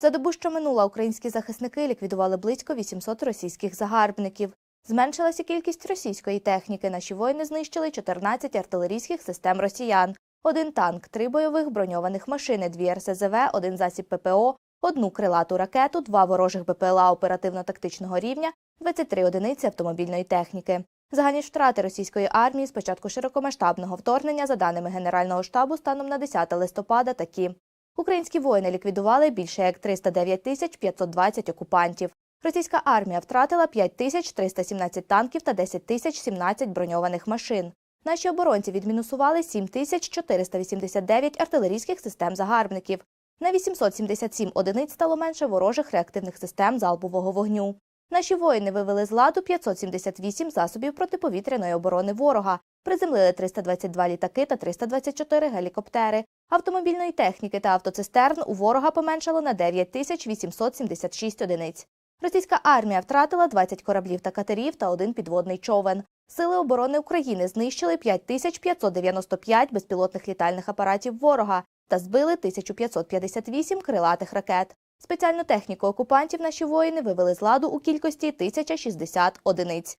За добу, що минула, українські захисники ліквідували близько 800 російських загарбників. Зменшилася кількість російської техніки. Наші воїни знищили 14 артилерійських систем росіян, один танк, три бойових броньованих машини, дві РСЗВ, один засіб ППО, одну крилату ракету, два ворожих БПЛА оперативно-тактичного рівня, 23 одиниці автомобільної техніки. Загальні втрати російської армії з початку широкомасштабного вторгнення, за даними Генерального штабу, станом на 10 листопада, такі. Українські воїни ліквідували більше як 309 тисяч 520 окупантів. Російська армія втратила 5 тисяч 317 танків та 10 тисяч 17 броньованих машин. Наші оборонці відмінусували 7 тисяч 489 артилерійських систем загарбників. На 877 одиниць стало менше ворожих реактивних систем залпового вогню. Наші воїни вивели з ладу 578 засобів протиповітряної оборони ворога, приземлили 322 літаки та 324 гелікоптери. Автомобільної техніки та автоцистерн у ворога поменшало на 9 тисяч 876 одиниць. Російська армія втратила 20 кораблів та катерів та один підводний човен. Сили оборони України знищили 5595 безпілотних літальних апаратів ворога та збили 1558 крилатих ракет. Спеціальну техніку окупантів наші воїни вивели з ладу у кількості 1060 одиниць.